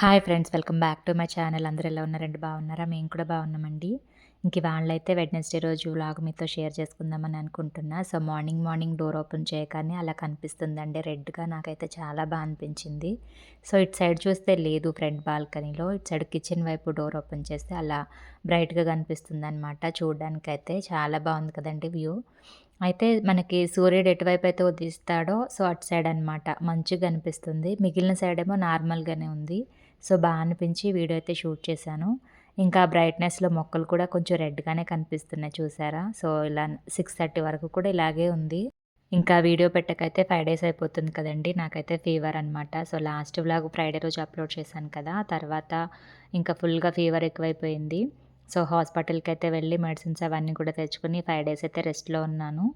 Hi friends welcome back to my channel. అందరూ ఎలా ఉన్నారండి బాగున్నారా? మేము కూడా బాగున్నామండి. ఇంక వాళ్ళైతే వెడ్నెస్డే రోజు వ్లాగ్ మీతో షేర్ చేసుకుందామని అనుకుంటున్నా. So morning morning door open చేయగానే అలా కనిపిస్తుందండి. రెడ్గా నాకైతే చాలా బాగా అనిపించింది. సో ఇటు సైడ్ చూస్తే లేదు ఫ్రంట్ బాల్కనీలో. ఇటు సైడ్ కిచెన్ వైపు డోర్ ఓపెన్ చేస్తే అలా బ్రైట్గా కనిపిస్తుంది అనమాట చూడడానికైతే చాలా బాగుంది కదండి వ్యూ. అయితే మనకి సూర్యుడు ఎటువైపు అయితే ఉదయిస్తాడో సో అటు సైడ్ అనమాట మంచిగా కనిపిస్తుంది. మిగిలిన సైడ్ ఏమో నార్మల్గానే ఉంది. సో బాగా అనిపించి వీడియో అయితే షూట్ చేశాను. ఇంకా బ్రైట్నెస్లో మొక్కలు కూడా కొంచెం రెడ్గానే కనిపిస్తున్నాయి చూసారా? సో ఇలా సిక్స్ థర్టీ వరకు కూడా ఇలాగే ఉంది. ఇంకా వీడియో పెట్టకైతే ఫైవ్ డేస్ అయిపోతుంది కదండి నాకైతే ఫీవర్ అనమాట సో లాస్ట్ వ్లాగ్ ఫ్రైడే రోజు అప్లోడ్ చేశాను కదా తర్వాత ఇంకా ఫుల్గా ఫీవర్ ఎక్కువైపోయింది. సో హాస్పిటల్కి అయితే వెళ్ళి మెడిసిన్స్ అవన్నీ కూడా తెచ్చుకుని ఫైవ్ డేస్ అయితే రెస్ట్లో ఉన్నాను.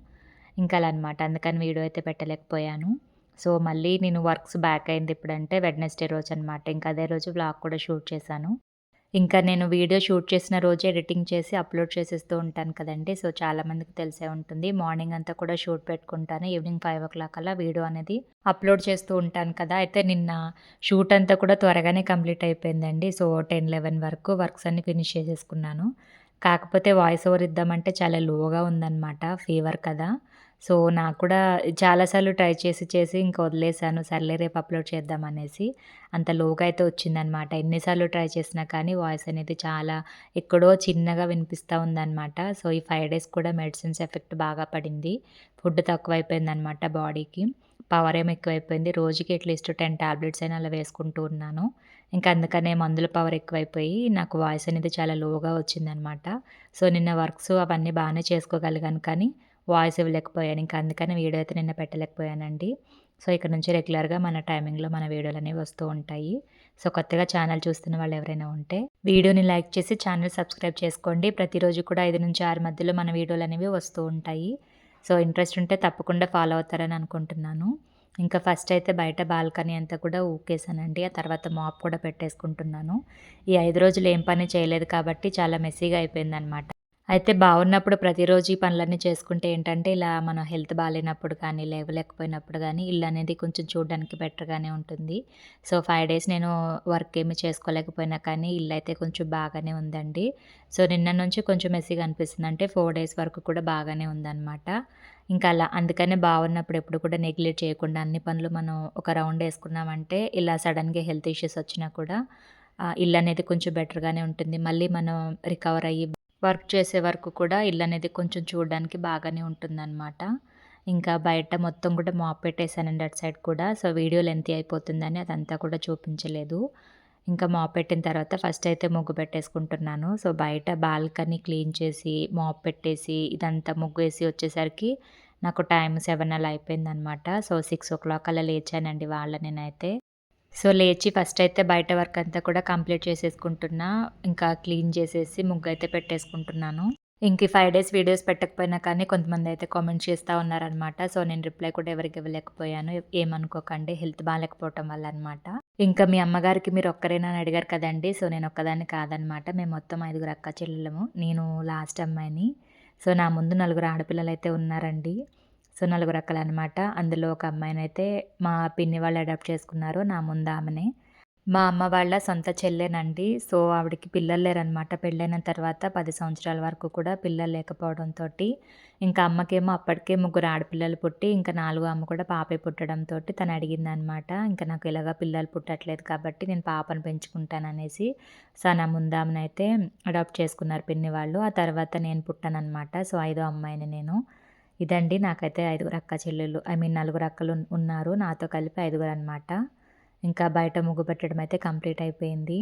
ఇంకా అలా అనమాట అందుకని వీడియో అయితే పెట్టలేకపోయాను. సో మళ్ళీ నేను వర్క్స్ బ్యాక్ అయింది ఇప్పుడంటే వెడ్నెస్డే రోజు అనమాట ఇంకా అదే రోజు బ్లాగ్ కూడా షూట్ చేశాను. ఇంకా నేను వీడియో షూట్ చేసిన రోజు ఎడిటింగ్ చేసి అప్లోడ్ చేసేస్తూ ఉంటాను కదండి. సో చాలామందికి తెలిసే ఉంటుంది. మార్నింగ్ అంతా కూడా షూట్ పెట్టుకుంటాను. ఈవినింగ్ ఫైవ్ ఓ క్లాక్ అలా వీడియో అనేది అప్లోడ్ చేస్తూ ఉంటాను కదా. అయితే నిన్న షూట్ అంతా కూడా త్వరగానే కంప్లీట్ అయిపోయిందండి. సో టెన్ లెవెన్ వరకు వర్క్స్ అన్ని ఫినిష్ చేసేసుకున్నాను. కాకపోతే వాయిస్ ఓవర్ ఇద్దామంటే చాలా లోగా ఉందన్నమాట. ఫీవర్ కదా. సో నాకు కూడా చాలాసార్లు ట్రై చేసి చేసి ఇంకా వదిలేసాను. సర్లే రేపు అప్లోడ్ చేద్దామనేసి అంత లోగా అయితే వచ్చిందనమాట. ఎన్నిసార్లు ట్రై చేసినా కానీ వాయిస్ అనేది చాలా ఎక్కడో చిన్నగా వినిపిస్తూ ఉందన్నమాట సో ఈ ఫైవ్ డేస్ కూడా మెడిసిన్స్ ఎఫెక్ట్ బాగా పడింది. ఫుడ్ తక్కువైపోయిందనమాట బాడీకి. పవర్ ఏం ఎక్కువైపోయింది. రోజుకి అట్లీస్ట్ టెన్ టాబ్లెట్స్ అయినా అలా వేసుకుంటూ ఉన్నాను. ఇంకా అందుకనే మందుల పవర్ ఎక్కువైపోయి నాకు వాయిస్ అనేది చాలా లోగా వచ్చిందనమాట. సో నిన్న వర్క్స్ అవన్నీ బాగానే చేసుకోగలిగాను కానీ వాయిస్ ఇవ్వలేకపోయాను. ఇంకా అందుకని వీడియో అయితే నిన్న పెట్టలేకపోయానండి. సో ఇక్కడ నుంచి రెగ్యులర్గా మన టైమింగ్లో మన వీడియోలు అనేవి వస్తూ ఉంటాయి. సో కొత్తగా ఛానల్ చూస్తున్న వాళ్ళు ఎవరైనా ఉంటే వీడియోని లైక్ చేసి ఛానల్ సబ్స్క్రైబ్ చేసుకోండి. ప్రతిరోజు కూడా ఐదు నుంచి ఆరు మధ్యలో మన వీడియోలు అనేవి వస్తూ ఉంటాయి. సో ఇంట్రెస్ట్ ఉంటే తప్పకుండా ఫాలో అవుతారని అనుకుంటున్నాను. ఇంకా ఫస్ట్ అయితే బయట బాల్కనీ అంతా కూడా ఊకేసానండి. ఆ తర్వాత మాప్ కూడా పెట్టేసుకుంటున్నాను. ఈ ఐదు రోజులు ఏం పని చేయలేదు కాబట్టి చాలా మెస్సీగా అయిపోయిందనమాట అయితే బాగున్నప్పుడు ప్రతిరోజు ఈ పనులన్నీ చేసుకుంటే ఏంటంటే ఇలా మనం హెల్త్ బాగాలేనప్పుడు కానీ లేవలేకపోయినప్పుడు కానీ ఇల్లు అనేది కొంచెం చూడడానికి బెటర్గానే ఉంటుంది. సో ఫైవ్ డేస్ నేను వర్క్ ఏమి చేసుకోలేకపోయినా కానీ ఇల్లు అయితే కొంచెం బాగానే ఉందండి. సో నిన్న నుంచి కొంచెం మెస్సీగా అనిపిస్తుంది. అంటే ఫోర్ డేస్ వరకు కూడా బాగానే ఉందన్నమాట. ఇంకా అలా అందుకనే బాగున్నప్పుడు ఎప్పుడు కూడా నెగ్లెక్ట్ చేయకుండా అన్ని పనులు మనం ఒక రౌండ్ వేసుకున్నామంటే ఇలా సడన్గా హెల్త్ ఇష్యూస్ వచ్చినా కూడా ఇల్లు అనేది కొంచెం బెటర్గానే ఉంటుంది. మళ్ళీ మనం రికవర్ అయ్యి వర్క్ చేసే వరకు కూడా ఇల్లు అనేది కొంచెం చూడడానికి బాగానే ఉంటుందన్నమాట. ఇంకా బయట మొత్తం కూడా మాప్ పెట్టేశానండి అటు సైడ్ కూడా. సో వీడియో లెంత్ అయిపోతుందని అదంతా కూడా చూపించలేదు. ఇంకా మాప్ పెట్టిన తర్వాత ఫస్ట్ అయితే ముగ్గు పెట్టేసుకుంటున్నాను. సో బయట బాల్కనీ క్లీన్ చేసి మాప్ పెట్టేసి ఇదంతా ముగ్గు వేసి వచ్చేసరికి నాకు టైం సెవెన్ అలా అయిపోయిందనమాట సో సిక్స్ ఓ క్లాక్ అలా లేచానండి వాళ్ళ నేనైతే. సో లేచి ఫస్ట్ అయితే బయట వర్క్ అంతా కూడా కంప్లీట్ చేసేసుకుంటున్నా. ఇంకా క్లీన్ చేసేసి ముగ్గు అయితే పెట్టేసుకుంటున్నాను. ఇంక ఫైవ్ డేస్ వీడియోస్ పెట్టకపోయినా కానీ కొంతమంది అయితే కామెంట్ చేస్తూ ఉన్నారనమాట సో నేను రిప్లై కూడా ఎవరికి ఇవ్వలేకపోయాను. ఏమనుకోకండి హెల్త్ బాగాలేకపోవటం వల్ల అనమాట ఇంకా మీ అమ్మగారికి మీరు ఒక్కరేనా అని అడిగారు కదండి. సో నేను ఒక్కదాన్ని కాదనమాట మేము మొత్తం ఐదుగురు అక్క చెల్లెలము నేను లాస్ట్ అమ్మాయిని. సో నా ముందు నలుగురు ఆడపిల్లలు అయితే ఉన్నారండి. సో నలుగురు అక్కలు అనమాట అందులో ఒక అమ్మాయినైతే మా పిన్ని వాళ్ళు అడాప్ట్ చేసుకున్నారు నా ముందు ఆమెనే. మా అమ్మ వాళ్ళ సొంత చెల్లెనండి. సో ఆవిడకి పిల్లలు లేరనమాట. పెళ్ళైన తర్వాత పది సంవత్సరాల వరకు కూడా పిల్లలు లేకపోవడంతో ఇంకా అమ్మకేమో అప్పటికే ముగ్గురు ఆడపిల్లలు పుట్టి ఇంకా నాలుగు అమ్మ కూడా పాపే పుట్టడంతో తను అడిగింది అనమాట ఇంకా నాకు ఇలాగా పిల్లలు పుట్టట్లేదు కాబట్టి నేను పాపను పెంచుకుంటాననేసి సో నా ముందామనైతే అడాప్ట్ చేసుకున్నారు పిన్ని వాళ్ళు. ఆ తర్వాత నేను పుట్టానమాట సో ఐదో అమ్మాయిని నేను. ఇదండి నాకైతే ఐదుగురు అక్క చెల్లెళ్ళు ఐ మీన్ నలుగురు అక్కలు ఉన్నారు. నాతో కలిపి ఐదుగురు అనమాట ఇంకా బయట ముగ్గు పెట్టడం అయితే కంప్లీట్ అయిపోయింది.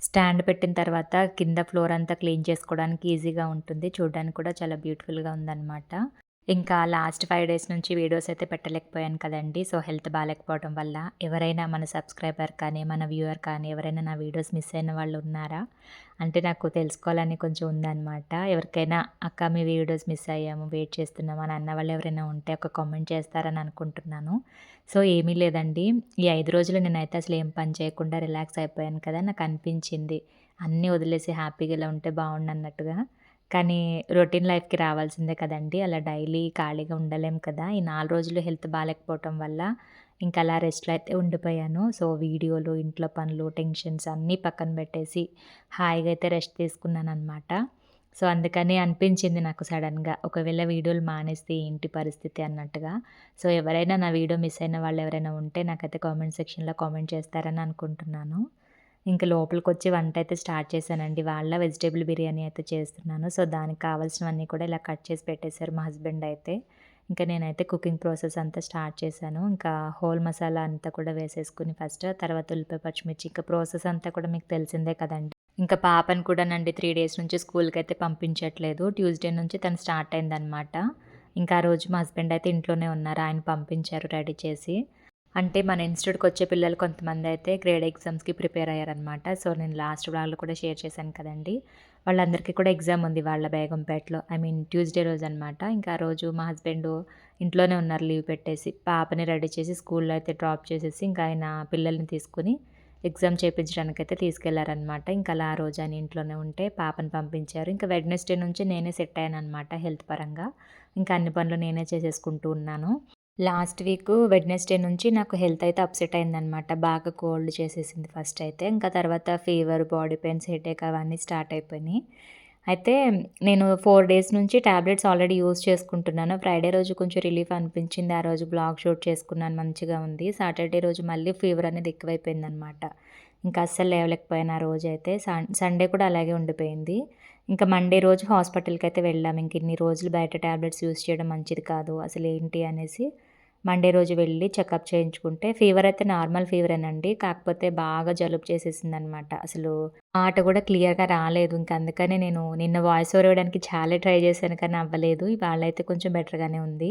స్టాండ్ పెట్టిన తర్వాత కింద ఫ్లోర్ అంతా క్లీన్ చేసుకోవడానికి ఈజీగా ఉంటుంది. చూడడానికి కూడా చాలా బ్యూటిఫుల్గా ఉందన్నమాట. ఇంకా లాస్ట్ ఫైవ్ డేస్ నుంచి వీడియోస్ అయితే పెట్టలేకపోయాను కదండి. సో హెల్త్ బాగాలేకపోవడం వల్ల ఎవరైనా మన సబ్స్క్రైబర్ కానీ మన వ్యూవర్ కానీ ఎవరైనా నా వీడియోస్ మిస్ అయిన వాళ్ళు ఉన్నారా? అంటే నాకు తెలుసుకోవాలని కొంచెం ఉందన్నమాట. ఎవరికైనా అక్క మీ వీడియోస్ మిస్ అయ్యాము వెయిట్ చేస్తున్నాము అని అన్న వాళ్ళు ఎవరైనా ఉంటే ఒక కామెంట్ చేస్తారని అనుకుంటున్నాను. సో ఏమీ లేదండి. ఈ ఐదు రోజులు నేనైతే అసలు ఏం పని చేయకుండా రిలాక్స్ అయిపోయాను కదా నాకు అనిపించింది. అన్నీ వదిలేసి హ్యాపీగా ఇలా ఉంటే బాగుండు అన్నట్టుగా. కానీ రొటీన్ లైఫ్కి రావాల్సిందే కదండి అలా డైలీ ఖాళీగా ఉండలేం కదా ఈ నాలుగు రోజులు హెల్త్ బాగాలేకపోవటం వల్ల ఇంకా అలా రెస్ట్‌లో అయితే ఉండిపోయాను. సో, వీడియోలు, ఇంట్లో పనులు, టెన్షన్స్ అన్నీ పక్కన పెట్టేసి హాయిగా అయితే రెస్ట్ తీసుకున్నాను అనమాట సో, అందుకని అనిపించింది నాకు సడన్గా ఒకవేళ వీడియోలు మానేస్తే ఏంటి పరిస్థితి అన్నట్టుగా. సో, ఎవరైనా నా వీడియో మిస్ అయిన వాళ్ళు ఎవరైనా ఉంటే నాకైతే కామెంట్ సెక్షన్‌లో కామెంట్ చేస్తారని అనుకుంటున్నాను. ఇంకా లోపలికి వచ్చి వంట అయితే స్టార్ట్ చేశానండి. వాళ్ళ వెజిటేబుల్ బిర్యానీ అయితే చేస్తున్నాను. సో, దానికి కావాల్సినవన్నీ కూడా ఇలా కట్ చేసి పెట్టేశారు మా హస్బెండ్ అయితే. ఇంకా నేనైతే కుకింగ్ ప్రాసెస్ అంతా స్టార్ట్ చేశాను. ఇంకా హోల్ మసాలా అంతా కూడా వేసేసుకుని ఫస్ట్ తర్వాత ఉల్లిపాయ, పచ్చిమిర్చి ఇంకా ప్రాసెస్ అంతా కూడా మీకు తెలిసిందే కదండీ. ఇంకా పాపని కూడానండి 3 డేస్ నుంచి స్కూల్కి అయితే పంపించట్లేదు. ట్యూస్‌డే నుంచి తను స్టార్ట్ అయిందనమాట. ఇంకా ఆ రోజు మా హస్బెండ్ అయితే ఇంట్లోనే ఉన్నారు. ఆయన పంపించారు రెడీ చేసి. అంటే మన ఇన్స్టిట్యూట్కి వచ్చే పిల్లలు కొంతమంది అయితే గ్రేడ్ ఎగ్జామ్స్‌కి ప్రిపేర్ అయ్యారనమాట. సో, నేను లాస్ట్ వాళ్ళు కూడా షేర్ చేశాను కదండీ. వాళ్ళందరికీ కూడా ఎగ్జామ్ ఉంది వాళ్ళ బేగంపేటలో. ఐ మీన్ ట్యూస్‌డే రోజు అనమాట ఇంకా ఆ రోజు మా హస్బెండ్ ఇంట్లోనే ఉన్నారు లీవ్ పెట్టేసి. పాపని రెడీ చేసి స్కూల్‌లో అయితే డ్రాప్ చేసేసి ఇంకా ఆయన పిల్లల్ని తీసుకొని ఎగ్జామ్ చేపించడానికైతే తీసుకెళ్ళారనమాట. ఇంకా అలా ఆ రోజు ఆయన ఇంట్లోనే ఉంటే పాపని పంపించారు. ఇంకా వెడ్నెస్‌డే నుంచి నేనే సెట్ అయ్యాను అనమాట హెల్త్ పరంగా. ఇంకా అన్ని పనులు నేనే చేసేసుకుంటూ ఉన్నాను. లాస్ట్ వీక్ వెడ్నెస్‌డే నుంచి నాకు హెల్త్ అయితే అప్సెట్ అయిందనమాట. బాగా కోల్డ్ చేసేసింది ఫస్ట్ అయితే. ఇంకా తర్వాత ఫీవర్, బాడీ పెయిన్స్, హెడేక్ అవన్నీ స్టార్ట్ అయిపోయినాయి. అయితే నేను ఫోర్ డేస్ నుంచి ట్యాబ్లెట్స్ ఆల్రెడీ యూజ్ చేసుకుంటున్నాను. ఫ్రైడే రోజు కొంచెం రిలీఫ్ అనిపించింది. ఆ రోజు బ్లాగ్ షూట్ చేసుకున్నాను మంచిగా ఉంది. సాటర్డే రోజు మళ్ళీ ఫీవర్ అనేది ఎక్కువైపోయిందనమాట. ఇంకా అస్సలు లేవలేకపోయాను ఆ రోజు సన్ సండే కూడా అలాగే ఉండిపోయింది. ఇంకా మండే రోజు హాస్పిటల్కి అయితే వెళ్ళాము. ఇంక ఇన్ని రోజులు బయట టాబ్లెట్స్ యూజ్ చేయడం మంచిది కాదు. అసలు ఏంటి అనేసి మండే రోజు వెళ్ళి చెకప్ చేయించుకుంటే ఫీవర్ అయితే నార్మల్ ఫీవరేనండి. కాకపోతే బాగా జలుబు చేసేసిందనమాట. అసలు మాట కూడా క్లియర్‌గా రాలేదు. ఇంక అందుకనే నేను నిన్న వాయిస్ ఓవర్ ఇవ్వడానికి చాలా ట్రై చేశాను కానీ అవ్వలేదు. ఇవాళైతే కొంచెం బెటర్‌గానే ఉంది.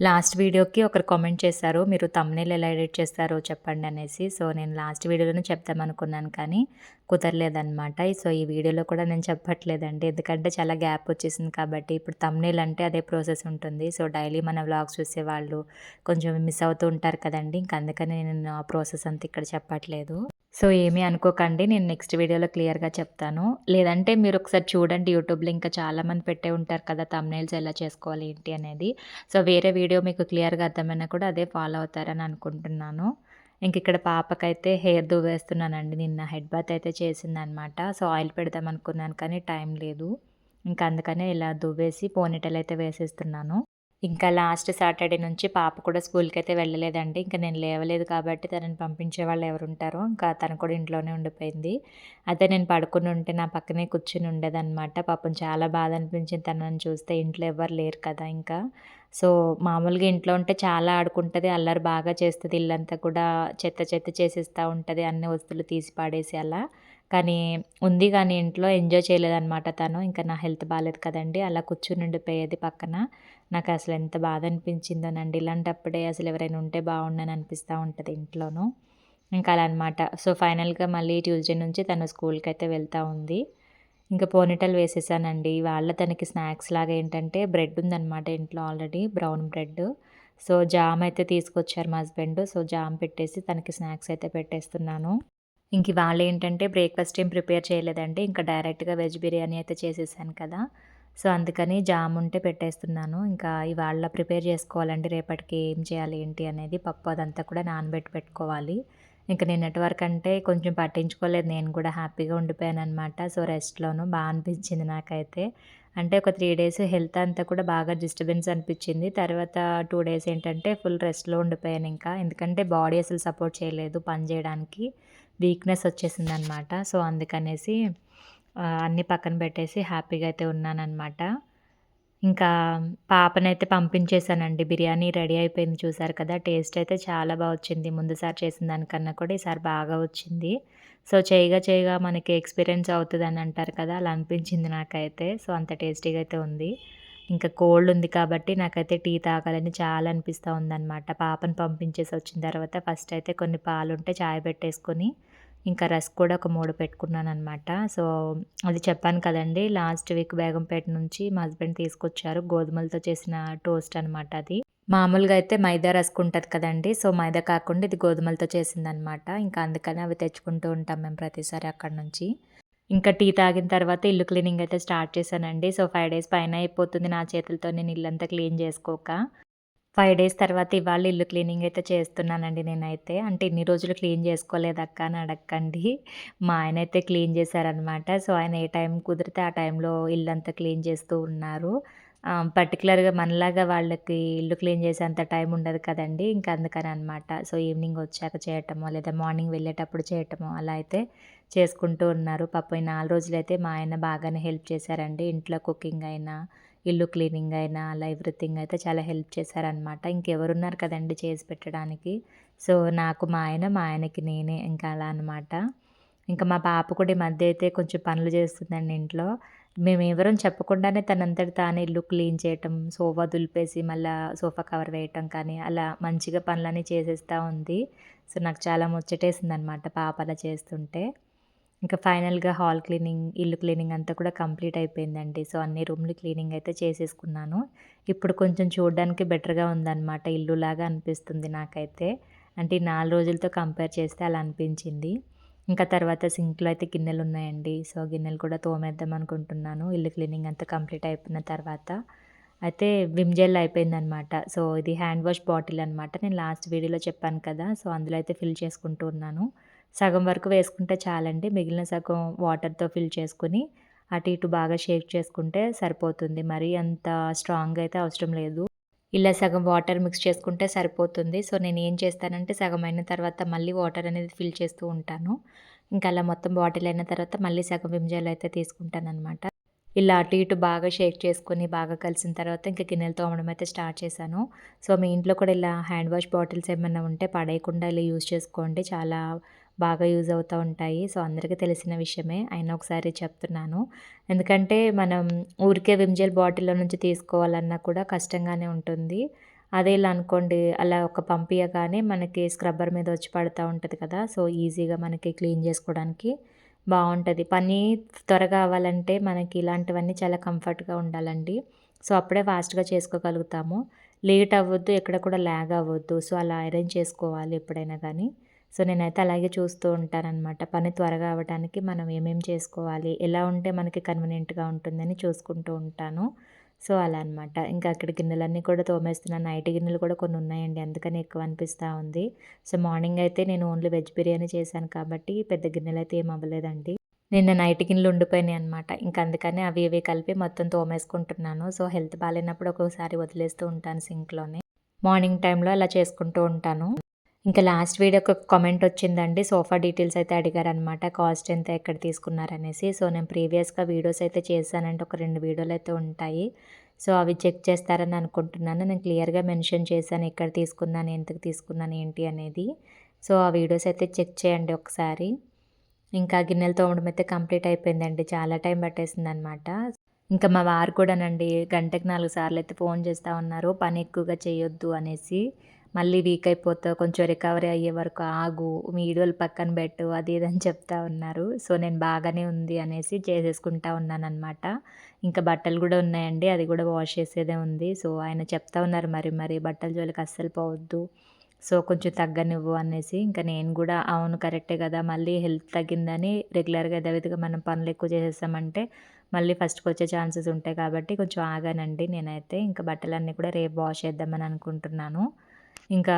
లాస్ట్ వీడియోకి ఒకరు కామెంట్ చేశారు. మీరు తమ్నేల్ ఎలా ఎడిట్ చేస్తారో చెప్పండి అనేసి. సో, నేను లాస్ట్ వీడియోలోనే చెప్దామనుకున్నాను కానీ కుదరలేదనమాట. సో, ఈ వీడియోలో కూడా నేను చెప్పట్లేదండి. ఎందుకంటే చాలా గ్యాప్ వచ్చేసింది కాబట్టి. ఇప్పుడు తమ్నేల్ అంటే అదే ప్రాసెస్ ఉంటుంది. సో, డైలీ మన వ్లాగ్స్ చూసేవాళ్ళు కొంచెం మిస్ అవుతూ ఉంటారు కదండి ఇంక అందుకని నేను ఆ ప్రాసెస్ అంతా ఇక్కడ చెప్పట్లేదు. సో, ఏమీ అనుకోకండి. నేను నెక్స్ట్ వీడియోలో క్లియర్‌గా చెప్తాను. లేదంటే మీరు ఒకసారి చూడండి యూట్యూబ్‌లో ఇంకా చాలామంది పెట్టే ఉంటారు కదా! తమ్నైల్స్ ఎలా చేసుకోవాలి ఏంటి అనేది. సో, వేరే వీడియో మీకు క్లియర్‌గా అర్థమైనా కూడా అదే ఫాలో అవుతారని అనుకుంటున్నాను. ఇంక ఇక్కడ పాపకైతే హెయిర్ దువ్వేస్తున్నానండి. నిన్న హెడ్ బాత్ అయితే చేసిందనమాట. సో, ఆయిల్ పెడదాం అనుకున్నాను కానీ టైం లేదు. ఇంకా అందుకనే ఇలా దువ్వేసి పోనీటలు అయితే వేసేస్తున్నాను. ఇంకా లాస్ట్ సాటర్డే నుంచి పాప కూడా స్కూల్కి అయితే వెళ్ళలేదండి. ఇంకా నేను లేవలేదు కాబట్టి తనని పంపించే వాళ్ళు ఎవరుంటారో ఇంకా తను కూడా ఇంట్లోనే ఉండిపోయింది. అయితే నేను పడుకుని ఉంటే నా పక్కనే కూర్చుని ఉండేదన్నమాట పాపం చాలా బాధ అనిపించింది తనని చూస్తే. ఇంట్లో ఎవ్వరు లేరు కదా ఇంకా. సో, మామూలుగా ఇంట్లో ఉంటే చాలా ఆడుకుంటుంది అల్లరి బాగా చేస్తుంది ఇల్లంతా కూడా చెత్త చెత్త చేసేస్తా ఉంటుంది అన్ని వస్తువులు తీసి పాడేసి అలా. కానీ ఉంది కానీ ఇంట్లో ఎంజాయ్ చేయలేదనమాట తను. ఇంకా నా హెల్త్ బాగాలేదు కదండి అలా కూర్చొని ఉండిపోయేది పక్కన. అసలు ఎంత బాధ అనిపించిందోనండి. ఇలాంటప్పుడే అసలు ఎవరైనా ఉంటే బాగుండని అనిపిస్తూ ఉంటుంది ఇంట్లోనూ. ఇంకా అలా అనమాట. సో, ఫైనల్‌గా మళ్ళీ ట్యూస్‌డే నుంచి తను స్కూల్కి అయితే వెళ్తూ ఉంది. ఇంకా పోనీటెయిల్ వేసేసానండి. వాళ్ళ తనకి స్నాక్స్ లాగా ఏంటంటే బ్రెడ్ ఉందనమాట ఇంట్లో already brown bread. So, jam అయితే తీసుకొచ్చారు మా హస్బెండ్. సో, జామ్ పెట్టేసి తనకి స్నాక్స్ అయితే పెట్టేస్తున్నాను. ఇంక ఇవాళ ఏంటంటే బ్రేక్‌ఫాస్ట్ ఏం ప్రిపేర్ చేయలేదండి. ఇంకా డైరెక్ట్‌గా వెజ్ బిర్యానీ అయితే చేసేసాను కదా! సో, అందుకని జామ్ ఉంటే పెట్టేస్తున్నాను. ఇంకా ఇవాళ ప్రిపేర్ చేసుకోవాలండి రేపటికి ఏం చేయాలి ఏంటి అనేది. పప్పు అదంతా కూడా నానబెట్టి పెట్టుకోవాలి. ఇంక నిన్నటి అంటే కొంచెం పట్టించుకోలేదు నేను కూడా హ్యాపీగా ఉండిపోయాను అనమాట సో, రెస్ట్‌లోను బాగా అనిపించింది నాకైతే. అంటే ఒక త్రీ డేస్ హెల్త్ అంతా కూడా బాగా డిస్టర్బెన్స్ అనిపించింది. తర్వాత టూ డేస్ ఏంటంటే ఫుల్ రెస్ట్‌లో ఉండిపోయాను ఇంకా ఎందుకంటే బాడీ అసలు సపోర్ట్ చేయలేదు పని చేయడానికి. వీక్‌నెస్ వచ్చేసిందనమాట. సో, అందుకనేసి అన్నీ పక్కన పెట్టేసి హ్యాపీగా అయితే ఉన్నానన్నమాట ఇంకా పాపనైతే పంపించేసానండి. బిర్యానీ రెడీ అయిపోయింది చూసారు కదా! టేస్ట్ అయితే చాలా బాగా వచ్చింది. ముందుసారి చేసిన దానికన్నా కూడా ఈసారి బాగా వచ్చింది. సో, చేయగా చేయగా మనకి ఎక్స్‌పీరియన్స్ అవుతదని అంటారు కదా! అలా అనిపించింది నాకైతే. సో, అంత టేస్టీగా అయితే ఉంది. ఇంకా కోల్డ్ ఉంది కాబట్టి నాకైతే టీ తాగాలని చాలా అనిపిస్తూ ఉందనమాట. పాపని పంపించేసి వచ్చిన తర్వాత ఫస్ట్ అయితే కొన్ని పాలుంటే చాయ్ పెట్టేసుకొని ఇంకా రస్క్ కూడా ఒక మూడు పెట్టుకున్నాను అనమాట సో, అది చెప్పాను కదండి లాస్ట్ వీక్ బేగంపేట నుంచి మా హస్బెండ్ తీసుకొచ్చారు. గోధుమలతో చేసిన టోస్ట్ అనమాట అది. మామూలుగా అయితే మైదా రస్క్ ఉంటుంది కదండి సో, మైదా కాకుండా ఇది గోధుమలతో చేసిందనమాట. ఇంకా అందుకని అవి తెచ్చుకుంటూ ఉంటాం మేము ప్రతిసారి అక్కడి నుంచి. ఇంకా టీ తాగిన తర్వాత ఇల్లు క్లీనింగ్ అయితే స్టార్ట్ చేశానండి. సో, ఫైవ్ డేస్ పైన అయిపోతుంది నా చేతులతో నేను ఇల్లంతా క్లీన్ చేసుకోక. ఫైవ్ డేస్ తర్వాత ఇవాళ ఇల్లు క్లీనింగ్ అయితే చేస్తున్నానండి నేనైతే. అంటే ఇన్ని రోజులు క్లీన్ చేసుకోలేదక్క అని అడగండి మా ఆయన అయితే క్లీన్ చేశారనమాట. సో, ఆయన ఏ టైం కుదిరితే ఆ టైంలో ఇల్లంతా క్లీన్ చేస్తూ ఉన్నారు. పర్టికులర్గా మనలాగా వాళ్ళకి ఇల్లు క్లీన్ చేసేంత టైం ఉండదు కదండి ఇంకా అందుకని అనమాట సో, ఈవినింగ్ వచ్చాక చేయటమో, లేదా మార్నింగ్ వెళ్ళేటప్పుడు చేయటమో అలా అయితే చేసుకుంటూ ఉన్నారు. పాపం ఈ నాలుగు రోజులైతే మా ఆయన బాగానే హెల్ప్ చేశారండి. ఇంట్లో కుకింగ్ అయినా ఇల్లు క్లీనింగ్ అయినా అలా ఎవ్రీథింగ్ అయితే చాలా హెల్ప్ చేశారనమాట. ఇంకెవరున్నారు కదండి చేసి పెట్టడానికి. సో, నాకు మా ఆయన, మా ఆయనకి నేనే ఇంకా అలా అనమాట. ఇంకా మా పాప కూడా ఈ మధ్య అయితే కొంచెం పనులు చేస్తుందండి ఇంట్లో. మేమెవరం చెప్పకుండానే తనంతట తానే ఇల్లు క్లీన్ చేయటం, సోఫా దులిపేసి మళ్ళా సోఫా కవర్ వేయటం కానీ, అలా మంచిగా పనులన్నీ చేసేస్తా ఉంది. సో, నాకు చాలా ముచ్చటేసింది అనమాట పాప అలా చేస్తుంటే. ఇంకా ఫైనల్‌గా హాల్ క్లీనింగ్, ఇల్లు క్లీనింగ్ అంతా కూడా కంప్లీట్ అయిపోయిందండి. సో, అన్ని రూమ్‌లు క్లీనింగ్ అయితే చేసేసుకున్నాను. ఇప్పుడు కొంచెం చూడడానికి బెటర్‌గా ఉందనమాట. ఇల్లులాగా అనిపిస్తుంది నాకైతే. అంటే ఈ 4 రోజులతో కంపేర్ చేస్తే అలా అనిపించింది. ఇంకా తర్వాత సింక్‌లో అయితే గిన్నెలు ఉన్నాయండి సో, గిన్నెలు కూడా తోమేద్దాం అనుకుంటున్నాను. ఇల్లు క్లీనింగ్ అంతా కంప్లీట్ అయిపోయిన తర్వాత. అయితే విమ్ జెల్ అయిపోయిందనమాట. సో, ఇది హ్యాండ్ వాష్ బాటిల్ అనమాట. నేను లాస్ట్ వీడియోలో చెప్పాను కదా! సో, అందులో అయితే ఫిల్ చేసుకుంటూ ఉన్నాను. సగం వరకు వేసుకుంటే చాలండి. మిగిలిన సగం వాటర్‌తో ఫిల్ చేసుకొని, అటు ఇటు బాగా షేక్ చేసుకుంటే సరిపోతుంది. మరీ అంత స్ట్రాంగ్ అయితే అవసరం లేదు. ఇలా సగం వాటర్ మిక్స్ చేసుకుంటే సరిపోతుంది. సో, నేను ఏం చేస్తానంటే సగం అయిన తర్వాత మళ్ళీ వాటర్ అనేది ఫిల్ చేస్తూ ఉంటాను. ఇంకా అలా మొత్తం బాటిల్ అయిన తర్వాత మళ్ళీ సగం విమ్ అయితే తీసుకుంటాను అనమాట ఇలా అటు ఇటు బాగా షేక్ చేసుకొని, బాగా కలిసిన తర్వాత ఇంక గిన్నెలు తోమడం అయితే స్టార్ట్ చేశాను. సో, మీ ఇంట్లో కూడా ఇలా హ్యాండ్ వాష్ బాటిల్స్ ఏమైనా ఉంటే పడేయకుండా ఇలా యూజ్ చేసుకోండి. చాలా బాగా యూజ్ అవుతూ ఉంటాయి. సో, అందరికీ తెలిసిన విషయమే. అయినా ఒకసారి చెప్తున్నాను. ఎందుకంటే మనం ఊరికే విమ్జెల్ బాటిల్‌లో నుంచి తీసుకోవాలన్నా కూడా కష్టంగానే ఉంటుంది. అదే ఇలా అనుకోండి అలా ఒక పంపియగానే మనకి స్క్రబ్బర్ మీద వచ్చి పడుతూ ఉంటుంది కదా! సో, ఈజీగా మనకి క్లీన్ చేసుకోవడానికి బాగుంటుంది పని త్వరగా అవ్వాలంటే మనకి ఇలాంటివన్నీ చాలా కంఫర్ట్‌గా ఉండాలండి. సో, అప్పుడే ఫాస్ట్‌గా చేసుకోగలుగుతాము. లేట్ అవ్వద్దు, ఎక్కడ కూడా ల్యాగ్ అవ్వద్దు. సో, అలా అరేంజ్ చేసుకోవాలి ఎప్పుడైనా కానీ సో, నేనైతే అలాగే చూస్తూ ఉంటానన్నమాట పని త్వరగా అవ్వటానికి మనం ఏమేం చేసుకోవాలి, ఎలా ఉంటే మనకి కన్వీనియంట్‌గా ఉంటుందని చూసుకుంటూ ఉంటాను. సో, అలా అనమాట. ఇంకా అక్కడ గిన్నెలన్నీ కూడా తోమేస్తున్నాను. నైట్ గిన్నెలు కూడా కొన్ని ఉన్నాయండి. అందుకని ఎక్కువ అనిపిస్తూ ఉంది. సో, మార్నింగ్ అయితే నేను ఓన్లీ వెజ్ బిర్యానీ చేశాను కాబట్టి పెద్ద గిన్నెలు అయితే ఏం అవ్వలేదండి. నిన్న నైట్ గిన్నెలు ఉండిపోయినాయి అనమాట. ఇంక అందుకని అవి ఇవి కలిపి మొత్తం తోమేసుకుంటున్నాను. సో, హెల్త్ బాగాలేనప్పుడు ఒక్కొక్కసారి వదిలేస్తూ ఉంటాను సింక్‌లోనే. మార్నింగ్ టైంలో అలా చేసుకుంటూ ఉంటాను. ఇంకా లాస్ట్ వీడియోకి ఒక కామెంట్ వచ్చిందండి. సోఫా డీటెయిల్స్ అయితే అడిగారనమాట. కాస్ట్ ఎంత, ఎక్కడ తీసుకున్నారనేసి. సో, నేను ప్రీవియస్‌గా వీడియోస్ అయితే చేశానంటే ఒక రెండు వీడియోలు అయితే ఉంటాయి. సో, అవి చెక్ చేస్తారని అనుకుంటున్నాను. నేను క్లియర్‌గా మెన్షన్ చేశాను ఎక్కడ తీసుకున్నాను, ఎంతకు తీసుకున్నాను, ఏంటి అనేది. సో, ఆ వీడియోస్ అయితే చెక్ చేయండి ఒకసారి. ఇంకా గిన్నెలు తోమడం అయితే కంప్లీట్ అయిపోయిందండి. చాలా టైం పట్టేసింది అనమాట ఇంకా మా వారు కూడానండి గంటకి నాలుగు సార్లు అయితే ఫోన్ చేస్తా ఉన్నారు. పని ఎక్కువగా చేయొద్దు అనేసి. మళ్ళీ వీక్ అయిపోతావు. కొంచెం రికవరీ అయ్యే వరకు ఆగు. వీడియోలు పక్కన పెట్టు. అది ఇది అని చెప్తా ఉన్నారు. సో, నేను బాగానే ఉంది అనేసి చేసేసుకుంటా ఉన్నానమాట ఇంకా బట్టలు కూడా ఉన్నాయండి. అది కూడా వాష్ చేసేదే ఉంది. సో, ఆయన చెప్తా ఉన్నారు మరి మరి బట్టల జోలికి అస్సలు పోవద్దు. సో, కొంచెం తగ్గనివ్వు అనేసి. ఇంకా నేను కూడా అవును కరెక్టే కదా! మళ్ళీ హెల్త్ తగ్గిందని రెగ్యులర్‌గా యథావిధిగా మనం పనులు ఎక్కువ చేసేసామంటే మళ్ళీ ఫస్ట్కి వచ్చే ఛాన్సెస్ ఉంటాయి కాబట్టి కొంచెం ఆగానండి నేనైతే. ఇంకా బట్టలన్నీ కూడా రేపు వాష్ చేద్దామని అనుకుంటున్నాను. ఇంకా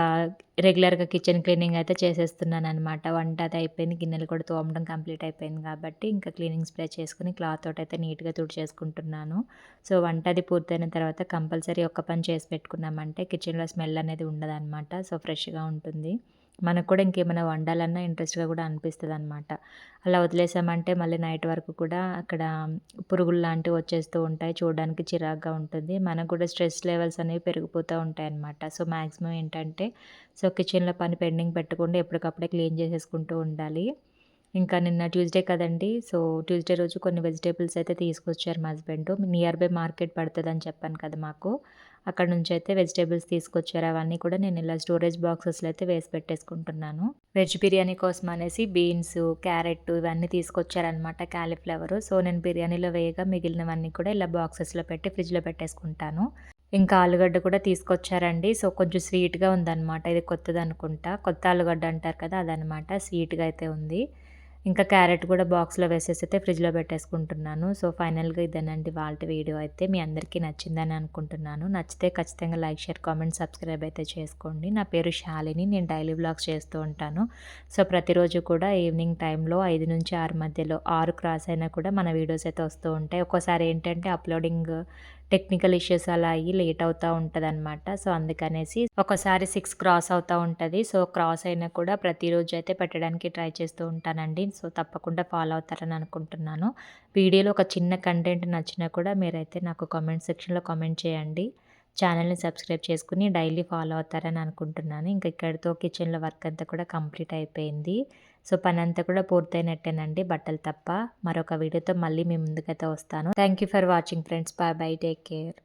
రెగ్యులర్‌గా కిచెన్ క్లీనింగ్ అయితే చేసేస్తున్నాను అనమాట వంట అది అయిపోయింది. గిన్నెలు కూడా తోమడం కంప్లీట్ అయిపోయింది కాబట్టి ఇంకా క్లీనింగ్ స్ప్రే చేసుకుని క్లాత్ తోటైతే నీట్‌గా తుడిచేసుకుంటున్నాను. సో, వంట అది పూర్తయిన తర్వాత కంపల్సరీ ఒక్క పని చేసి పెట్టుకున్నామంటే కిచెన్‌లో స్మెల్ అనేది ఉండదనమాట. సో, ఫ్రెష్‌గా ఉంటుంది. మనకు కూడా ఇంకేమైనా వండాలన్నా ఇంట్రెస్ట్‌గా కూడా అనిపిస్తుంది అనమాట అలా వదిలేసామంటే మళ్ళీ నైట్ వరకు కూడా అక్కడ పురుగులు లాంటివి వచ్చేస్తూ ఉంటాయి. చూడడానికి చిరాగ్గా ఉంటుంది. మనకు కూడా స్ట్రెస్ లెవెల్స్ అనేవి పెరిగిపోతూ ఉంటాయి అనమాట సో, మాక్సిమం ఏంటంటే సో, కిచెన్‌లో పని పెండింగ్ పెట్టకుండా ఎప్పటికప్పుడే క్లీన్ చేసేసుకుంటూ ఉండాలి. ఇంకా నిన్న ట్యూస్‌డే కదండీ! సో, ట్యూస్‌డే రోజు కొన్ని వెజిటేబుల్స్ అయితే తీసుకొచ్చారు మా హస్బెండ్. నియర్ బై మార్కెట్ పడుతుందని చెప్పాను కదా మాకు. అక్కడ నుంచి అయితే వెజిటేబుల్స్ తీసుకొచ్చారు. అవన్నీ కూడా నేను ఇలా స్టోరేజ్ బాక్సెస్‌లో అయితే వేసి పెట్టేసుకుంటున్నాను. వెజ్ బిర్యానీ కోసం అనేసి బీన్స్, క్యారెట్ ఇవన్నీ తీసుకొచ్చారనమాట. కాలీఫ్లవర్. సో, నేను బిర్యానీలో వేయగా మిగిలినవన్నీ కూడా ఇలా బాక్సెస్‌లో పెట్టి ఫ్రిడ్జ్‌లో పెట్టేసుకుంటాను. ఇంకా ఆలుగడ్డ కూడా తీసుకొచ్చారండి. సో, కొంచెం స్వీట్‌గా ఉందన్నమాట ఇది కొత్తది అనుకుంటా కొత్త ఆలుగడ్డ అంటారు కదా! అదనమాట. స్వీట్‌గా అయితే ఉంది. ఇంకా క్యారెట్ కూడా బాక్స్లో వేసేసి అయితే ఫ్రిడ్జ్లో పెట్టేసుకుంటున్నాను. సో ఫైనల్గా ఇదేనండి వాళ్ళ వీడియో అయితే. మీ అందరికీ నచ్చిందని అనుకుంటున్నాను. నచ్చితే ఖచ్చితంగా లైక్ షేర్ కామెంట్ సబ్స్క్రైబ్ అయితే చేసుకోండి. నా పేరు శాలిని. నేను డైలీ బ్లాగ్స్ చేస్తూ ఉంటాను. సో ప్రతిరోజు కూడా ఈవినింగ్ టైంలో ఐదు నుంచి ఆరు మధ్యలో ఆరు క్రాస్ అయినా కూడా మన వీడియోస్ అయితే వస్తూ ఉంటాయి. ఒక్కోసారి ఏంటంటే అప్లోడింగ్ టెక్నికల్ ఇష్యూస్ అలా అయ్యి లేట్ అవుతూ ఉంటుంది అనమాట సో అందుకనేసి ఒకసారి సిక్స్ క్రాస్ అవుతూ ఉంటుంది. సో క్రాస్ అయినా కూడా ప్రతిరోజు అయితే పెట్టడానికి ట్రై చేస్తూ ఉంటానండి. సో తప్పకుండా ఫాలో అవుతారని అనుకుంటున్నాను. వీడియోలో ఒక చిన్న కంటెంట్ నచ్చినా కూడా మీరైతే నాకు కామెంట్ సెక్షన్లో కామెంట్ చేయండి. ఛానల్ని సబ్స్క్రైబ్ చేసుకుని డైలీ ఫాలో అవుతారని అనుకుంటున్నాను. ఇంకా ఇక్కడితో కిచెన్లో వర్క్ అంతా కూడా కంప్లీట్ అయిపోయింది. సో పని అంతా కూడా పూర్తయినట్టేనండి. బట్టలు తప్ప మరొక వీడియోతో మళ్ళీ మీ ముందుకైతే వస్తాను. Thank you for watching friends bye bye take care